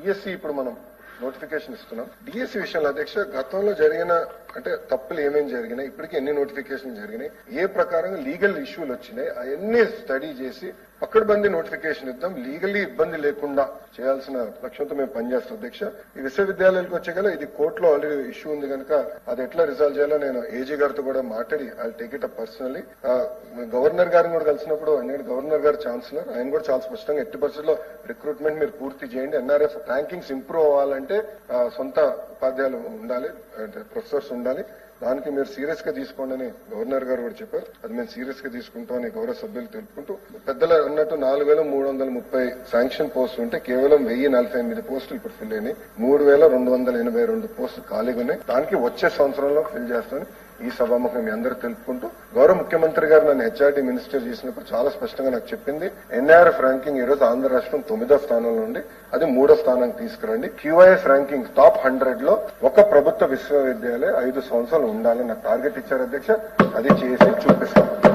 DSC ఇప్పుడు మనం notification ఇస్తున్నాం. డిఎస్సి విషయంలో అధ్యక్ష గతంలో జరిగిన అంటే తప్పులు ఏమేమి జరిగినాయి ఇప్పటికి ఎన్ని నోటిఫికేషన్ జరిగినాయి ఏ ప్రకారంగా లీగల్ ఇష్యూలు వచ్చినాయి అవన్నీ స్టడీ చేసి పక్కడబంది నోటిఫికేషన్ ఇద్దాం. లీగల్లీ ఇబ్బంది లేకుండా చేయాల్సిన లక్ష్యంతో మేము పనిచేస్తాం. అధ్యక్ష ఈ విశ్వవిద్యాలయాలకు వచ్చే కదా ఇది కోర్టులో ఆల్రెడీ ఇష్యూ ఉంది కనుక అది ఎట్లా రిజాల్వ్ చేయాలో నేను ఏజీ గారితో కూడా మాట్లాడి I take it up personally governor గారిని కూడా కలిసినప్పుడు నేను గవర్నర్ గారు ఛాన్సలర్ ఆయన కూడా చాలా స్పష్టంగా ఎట్టి పరిస్థితుల్లో రిక్రూట్మెంట్ మీరు పూర్తి చేయండి. ఎన్ఆర్ఎఫ్ ర్యాంకింగ్స్ ఇంప్రూవ్ అవ్వాలంటే సొంత ఉపాధ్యాయులు ఉండాలి అంటే ప్రొఫెసర్స్ ఉండాలి. దానికి మీరు సీరియస్గా తీసుకోండి అని గవర్నర్ గారు కూడా చెప్పారు. అది మేము సీరియస్గా తీసుకుంటామని గౌరవ సభ్యులు తెలుపుకుంటూ పెద్దల అన్నట్టు నాలుగు వేల మూడు వందల ముప్పై శాంక్షన్ పోస్టులు ఉంటే కేవలం వెయ్యి నలభై ఎనిమిది పోస్టులు ఇప్పుడు ఫిల్ అయినాయి. మూడు వేల రెండు వందల ఎనభై రెండు పోస్టులు ఖాళీగా ఉన్నాయి. దానికి వచ్చే సంవత్సరంలో ఫిల్ చేస్తామని ఈ సభాముఖం మీ అందరూ తెలుపుకుంటూ గౌరవ ముఖ్యమంత్రి గారు నన్ను హెచ్ఆర్డీ మినిస్టర్ చేసినప్పుడు చాలా స్పష్టంగా నాకు చెప్పింది. ఎన్ఆర్ఎఫ్ ర్యాంకింగ్ ఈ రోజు ఆంధ్ర రాష్ట్రం తొమ్మిదో స్థానంలో ఉంది. అది మూడో స్థానానికి తీసుకురండి. క్యూఐఎస్ ర్యాంకింగ్ టాప్ హండ్రెడ్లో ఒక ప్రభుత్వ విశ్వవిద్యాలయం ఐదు సంవత్సరాలు ఉండాలని నాకు టార్గెట్ ఇచ్చారు అధ్యక్ష. అది చేసి చూపిస్తాను.